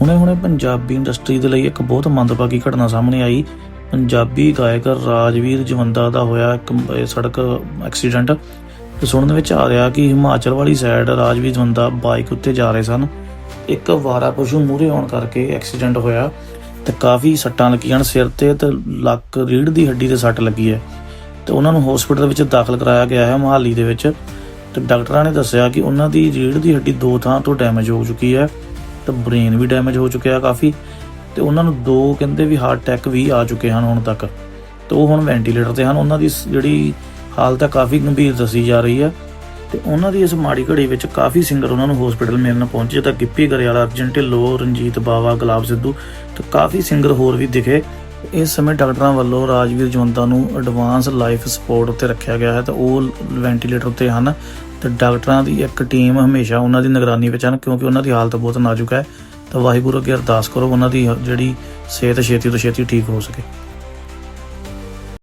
ਹੁਣੇ-ਹੁਣੇ Punjabi industry ਦੇ ਲਈ ਇੱਕ ਬਹੁਤ ਮੰਦਭਾਗੀ ਘਟਨਾ ਸਾਹਮਣੇ ਆਈ। ਪੰਜਾਬੀ ਗਾਇਕ ਰਾਜਵੀਰ ਜਵੰਦਾ ਦਾ ਹੋਇਆ ਇੱਕ ਇਹ ਸੜਕ ਐਕਸੀਡੈਂਟ। ਤੇ ਸੁਣਨ ਵਿੱਚ ਆ ਰਿਹਾ ਕਿ ਹਿਮਾਚਲ ਵਾਲੀ ਸਾਈਡ ਰਾਜਵੀਰ ਜਵੰਦਾ ਬਾਈਕ ਉੱਤੇ ਜਾ ਰਹੇ ਸਨ। ਇੱਕ ਵਾਰਾ ਪਸ਼ੂ ਮੂਹਰੇ ਆਉਣ ਕਰਕੇ ਐਕਸੀਡੈਂਟ ਹੋਇਆ ਤੇ ਕਾਫੀ ਸੱਟਾਂ ਲੱਗੀਆਂ ਹਨ। ਸਿਰ ਤੇ ਤੇ ਲੱਕ ਰੀੜ ਦੀ ਹੱਡੀ ਤੇ ਸੱਟ ਲੱਗੀ ਹੈ। ਤੇ ਉਹਨਾਂ ਨੂੰ ਹਸਪੀਟਲ ਵਿੱਚ ਦਾਖਲ ਕਰਾਇਆ ਗਿਆ ਹੈ ਮਹਾਲੀ ਦੇ ਵਿੱਚ। ਤੇ ਡਾਕਟਰਾਂ ਨੇ ਦੱਸਿਆ ਕਿ ਉਹਨਾਂ ਦੀ ਰੀੜ ਦੀ ਹੱਡੀ ਦੋ ਥਾਂ ਤੋਂ ਡੈਮੇਜ ਹੋ ਚੁੱਕੀ ਹੈ। ਤੇ ਬ੍ਰੇਨ ਵੀ ਡੈਮੇਜ ਹੋ ਚੁੱਕਿਆ ਕਾਫੀ ਤੇ ਉਹਨਾਂ ਨੂੰ ਦੋ ਕਹਿੰਦੇ ਵੀ ਹਾਰਟ ਅਟੈਕ ਵੀ ਆ ਚੁੱਕੇ ਹਨ ਹੁਣ ਤੱਕ। ਤੇ ਉਹ ਹੁਣ ਵੈਂਟੀਲੇਟਰ ਤੇ ਹਨ, ਉਹਨਾਂ ਦੀ ਜਿਹੜੀ ਹਾਲਤ ਆ ਕਾਫੀ ਗੰਭੀਰ ਦੱਸੀ ਜਾ ਰਹੀ ਹੈ ਤੇ ਉਹਨਾਂ ਦੀ ਇਸ ਮਾੜੀ ਘੜੀ ਵਿੱਚ ਕਾਫੀ ਸਿੰਗਰ ਉਹਨਾਂ ਨੂੰ ਹਸਪੀਟਲ ਮਿਲਣ ਪਹੁੰਚੇ, ਤਾਂ ਗਿੱਪੀ ਗਰੇਵਾਲਾ, ਅਰਜਨ ਢਿੱਲੋਂ, ਰਣਜੀਤ ਬਾਵਾ, ਗੁਲਾਬ ਸਿੱਧੂ, ਤੇ ਕਾਫੀ ਸਿੰਗਰ ਹੋਰ ਵੀ ਦਿਖੇ। ਇਸ ਸਮੇਂ ਡਾਕਟਰਾਂ ਵੱਲੋਂ ਰਾਜਵੀਰ ਜਵੰਦਾ ਨੂੰ ਐਡਵਾਂਸ ਲਾਈਫ ਸਪੋਰਟ ਉੱਤੇ ਰੱਖਿਆ ਗਿਆ ਹੈ ਤੇ ਉਹ ਵੈਂਟੀਲੇਟਰ ਉੱਤੇ ਹਨ ਤੇ ਡਾਕਟਰਾਂ ਦੀ ਇੱਕ ਟੀਮ ਹਮੇਸ਼ਾ ਉਹਨਾਂ ਦੀ ਨਿਗਰਾਨੀ ਵਿੱਚ ਹਨ ਕਿਉਂਕਿ ਉਹਨਾਂ ਦੀ ਹਾਲਤ ਬਹੁਤ ਨਾਜ਼ੁਕ ਹੈ। ਤਾਂ ਵਾਹਿਗੁਰੂ ਅੱਗੇ ਅਰਦਾਸ ਕਰੋ ਉਹਨਾਂ ਦੀ ਜਿਹੜੀ ਸਿਹਤ ਛੇਤੀ ਤੋਂ ਛੇਤੀ ਠੀਕ ਹੋ ਸਕੇ।